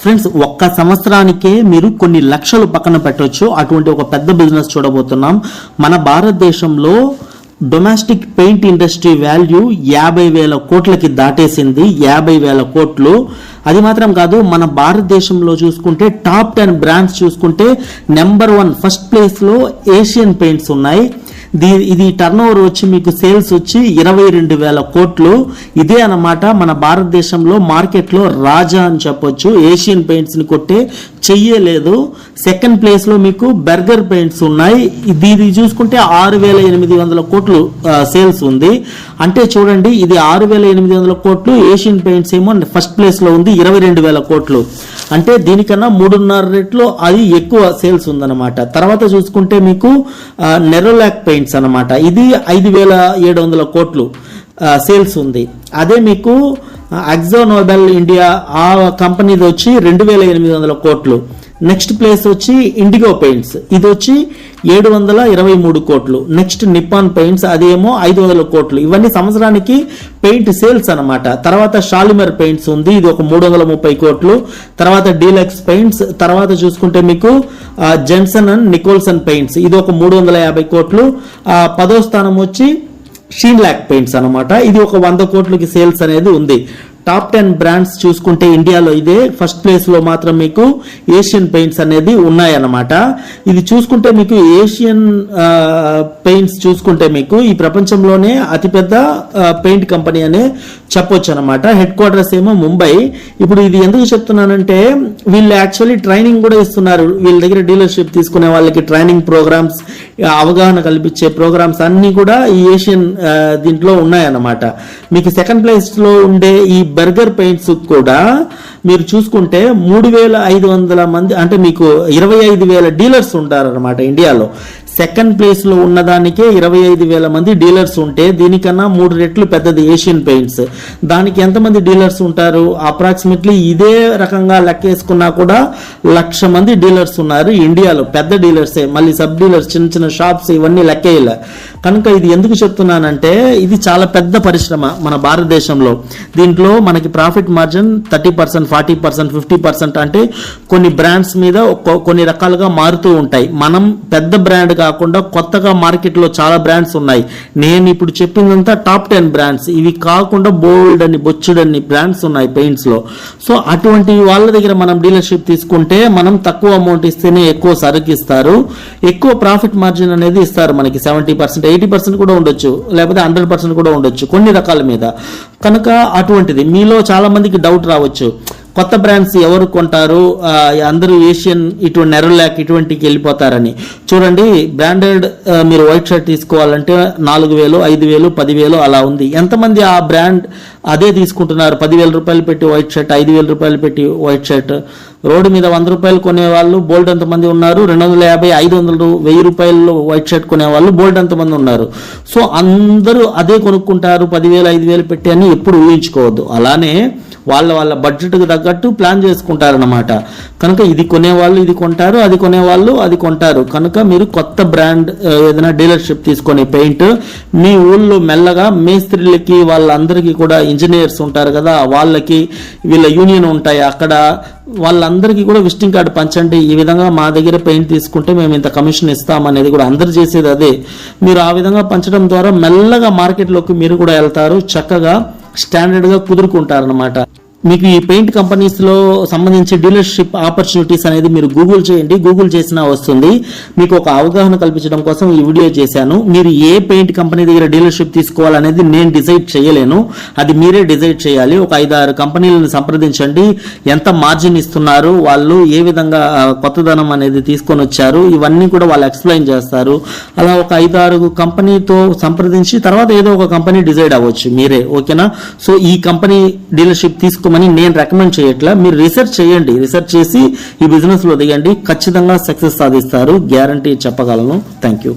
Friends ఒక్క సంవత్సరానికే మీరు కొన్ని లక్షలు పక్కన పెట్టవచ్చు అటువంటి ఒక పెద్ద బిజినెస్ చూడబోతున్నాం. మన భారతదేశంలో డొమెస్టిక్ పెయింట్ ఇండస్ట్రీ వాల్యూ యాభై వేల కోట్లకి దాటేసింది. యాభై వేల కోట్లు. అది మాత్రం కాదు మన భారతదేశంలో చూసుకుంటే టాప్ టెన్ బ్రాండ్స్ చూసుకుంటే నెంబర్ వన్ ఫస్ట్ ప్లేస్లో ఏషియన్ పెయింట్స్ ఉన్నాయి. దీ ఇది టర్న్ ఓవర్ వచ్చి మీకు సేల్స్ వచ్చి ఇరవై రెండు వేల కోట్లు. ఇదే అన్నమాట మన భారతదేశంలో మార్కెట్లో రాజా అని చెప్పొచ్చు. ఏషియన్ పెయింట్స్ని కొట్టే చెయ్యలేదు. సెకండ్ ప్లేస్లో మీకు బెర్గర్ పెయింట్స్ ఉన్నాయి. ఇది ఇది చూసుకుంటే ఆరు వేల ఎనిమిది వందల కోట్లు సేల్స్ ఉంది. అంటే చూడండి ఇది ఆరు వేల ఎనిమిది వందల కోట్లు ఏషియన్ పెయింట్స్ ఏమో ఫస్ట్ ప్లేస్లో ఉంది ఇరవై రెండు వేల కోట్లు. అంటే దీనికన్నా మూడున్నర రెట్లు అది ఎక్కువ సేల్స్ ఉందన్నమాట. తర్వాత చూసుకుంటే మీకు నెరోలాక్ పెయింట్స్ అన్నమాట. ఇది ఐదు వేల ఏడు వందల కోట్లు సేల్స్ ఉంది. అదే మీకు అగ్జో నోబెల్ ఇండియా ఆ కంపెనీది వచ్చి రెండు వేల ఎనిమిది వందల కోట్లు. నెక్స్ట్ ప్లేస్ వచ్చి ఇండిగో పెయింట్స్ ఇది వచ్చి ఏడు వందల ఇరవై మూడు కోట్లు. నెక్స్ట్ నిప్పాన్ పెయింట్స్ అదేమో ఐదు వందల కోట్లు. ఇవన్నీ సంవత్సరానికి పెయింట్ సేల్స్ అన్నమాట. తర్వాత షాలిమర్ పెయింట్స్ ఉంది ఇది ఒక మూడు వందల ముప్పై కోట్లు. తర్వాత డీలక్స్ పెయింట్స్ తర్వాత చూసుకుంటే మీకు జెన్సన్ అండ్ నికోల్సన్ పెయింట్స్ ఇది ఒక మూడు వందల యాభై కోట్లు. పదో స్థానం వచ్చి షీన్ ల్యాక్ పెయింట్స్ అన్నమాట. ఇది ఒక వంద కోట్లకి సేల్స్ అనేది ఉంది. టాప్ టెన్ బ్రాండ్స్ చూసుకుంటే ఇండియాలో ఇదే. ఫస్ట్ ప్లేస్లో మాత్రం మీకు ఏషియన్ పెయింట్స్ అనేది ఉన్నాయన్నమాట. ఇది చూసుకుంటే మీకు ఏషియన్ పెయింట్స్ చూసుకుంటే మీకు ఈ ప్రపంచంలోనే అతిపెద్ద పెయింట్ కంపెనీ అనే చెప్పొచ్చు అనమాట హెడ్ క్వార్టర్స్ ఏమో ముంబై. ఇప్పుడు ఇది ఎందుకు చెప్తున్నానంటే వీళ్ళు యాక్చువల్లీ ట్రైనింగ్ కూడా ఇస్తున్నారు. వీళ్ళ దగ్గర డీలర్షిప్ తీసుకునే వాళ్ళకి ట్రైనింగ్ ప్రోగ్రామ్స్ అవగాహన కల్పించే ప్రోగ్రామ్స్ అన్ని కూడా ఈ ఏషియన్ దీంట్లో ఉన్నాయన్నమాట. మీకు సెకండ్ ప్లేస్లో ఉండే ఈ బర్గర్ పెయింట్స్ కూడా మీరు చూసుకుంటే మూడు వేల ఐదు వందల మంది అంటే మీకు ఇరవై ఐదు వేల డీలర్స్ ఉంటారనమాట ఇండియాలో. సెకండ్ ప్లేస్లో ఉన్నదానికే ఇరవై ఐదు వేల మంది డీలర్స్ ఉంటే దీనికన్నా మూడు రెట్లు పెద్దది ఏషియన్ పెయింట్స్. దానికి ఎంతమంది డీలర్స్ ఉంటారు? అప్రాక్సిమేట్లీ ఇదే రకంగా లెక్కేసుకున్నా కూడా లక్ష మంది డీలర్స్ ఉన్నారు ఇండియాలో. పెద్ద డీలర్సే మళ్ళీ సబ్ డీలర్స్ చిన్న చిన్న షాప్స్ ఇవన్నీ లెక్కేయలే. కనుక ఇది ఎందుకు చెప్తున్నానంటే ఇది చాలా పెద్ద పరిశ్రమ మన భారతదేశంలో. దీంట్లో మనకి profit margin thirty percent forty percent fifty percent అంటే కొన్ని బ్రాండ్స్ మీద కొన్ని రకాలుగా మారుతూ ఉంటాయి. మనం పెద్ద బ్రాండ్ కా కాకుండా కొత్తగా మార్కెట్లో చాలా బ్రాండ్స్ ఉన్నాయి. నేను ఇప్పుడు చెప్పిందంతా టాప్ టెన్ బ్రాండ్స్. ఇవి కాకుండా బోల్డ్ అని బొచ్చుడని బ్రాండ్స్ ఉన్నాయి పెయింట్స్లో సో అటువంటి వాళ్ళ దగ్గర మనం డీలర్షిప్ తీసుకుంటే మనం తక్కువ అమౌంట్ ఇస్తేనే ఎక్కువ సరుకు ఇస్తారు. ఎక్కువ ప్రాఫిట్ మార్జిన్ అనేది ఇస్తారు మనకి. సెవెంటీ పర్సెంట్ ఎయిటీ పర్సెంట్ కూడా ఉండొచ్చు. లేకపోతే హండ్రెడ్ పర్సెంట్ కూడా ఉండొచ్చు. కొన్ని రకాల మీద. కనుక అటువంటిది. మీలో చాలా మందికి డౌట్ రావచ్చు. కొత్త బ్రాండ్స్ ఎవరు కొంటారు? అందరూ ఏషియన్ ఇటువంటి నెరలాక్ ఇటువంటికి వెళ్ళిపోతారని. చూడండి బ్రాండెడ్ మీరు వైట్ షర్ట్ తీసుకోవాలంటే నాలుగు వేలు ఐదు వేలు పదివేలు అలా ఉంది. ఎంతమంది ఆ బ్రాండ్ అదే తీసుకుంటున్నారు? పదివేల రూపాయలు పెట్టి వైట్ షర్ట్ ఐదు వేల రూపాయలు పెట్టి వైట్ షర్ట్ రోడ్డు మీద వంద రూపాయలు కొనేవాళ్ళు బోల్డ్ ఎంతమంది ఉన్నారు? రెండు వందల యాభై ఐదు వందలు వెయ్యి రూపాయలు వైట్ షర్ట్ కొనే వాళ్ళు బోల్డ్ ఎంతమంది ఉన్నారు? సో అందరూ అదే కొనుక్కుంటారు పదివేలు ఐదు వేలు పెట్టి అని ఎప్పుడు ఊహించుకోవద్దు. అలానే వాళ్ళ వాళ్ళ బడ్జెట్కి తగ్గట్టు ప్లాన్ చేసుకుంటారనమాట కనుక ఇది కొనేవాళ్ళు ఇది కొంటారు అది కొనేవాళ్ళు అది కొంటారు. కనుక మీరు కొత్త బ్రాండ్ ఏదైనా డీలర్షిప్ తీసుకొని పెయింట్ మీ ఊళ్ళో మెల్లగా మేస్త్రీలకి వాళ్ళందరికీ కూడా ఇంజనీర్స్ ఉంటారు కదా వాళ్ళకి వీళ్ళ యూనియన్ ఉంటాయి. అక్కడ వాళ్ళందరికీ కూడా విజిటింగ్ కార్డు పంచండి. ఈ విధంగా మా దగ్గర పెయింట్ తీసుకుంటే మేము ఇంత కమిషన్ ఇస్తాం అనేది కూడా అందరు చేసేది అదే. మీరు ఆ విధంగా పంచడం ద్వారా మెల్లగా మార్కెట్లోకి మీరు కూడా వెళ్తారు. చక్కగా స్టాండర్డ్గా కుదురుకుంటారనమాట మీకు ఈ పెయింట్ కంపెనీస్లో సంబంధించి డీలర్షిప్ ఆపర్చునిటీస్ అనేది మీరు గూగుల్ చేయండి గూగుల్ చేసినా వస్తుంది. మీకు ఒక అవగాహన కల్పించడం కోసం ఈ వీడియో చేశాను. మీరు ఏ పెయింట్ కంపెనీ దగ్గర డీలర్షిప్ తీసుకోవాలనేది నేను డిసైడ్ చేయలేను. అది మీరే డిసైడ్ చేయాలి. ఒక ఐదు ఆరు కంపెనీలను సంప్రదించండి. ఎంత మార్జిన్ ఇస్తున్నారు వాళ్ళు ఏ విధంగా కొత్తదనం అనేది తీసుకొని వచ్చారు ఇవన్నీ కూడా వాళ్ళు ఎక్స్ప్లెయిన్ చేస్తారు. అలా ఒక ఐదు ఆరు కంపెనీతో సంప్రదించి తర్వాత ఏదో ఒక కంపెనీ డిసైడ్ అవ్వచ్చు మీరే ఓకేనా? సో ఈ కంపెనీ డీలర్షిప్ తీసుకోమని నేను రికమెండ్ చేయట్లా మీరు రీసెర్చ్ చేయండి. రీసెర్చ్ చేసి ఈ బిజినెస్లో దిగండి. ఖచ్చితంగా సక్సెస్ సాధిస్తారు. గ్యారంటీ చెప్పగలను. Thank you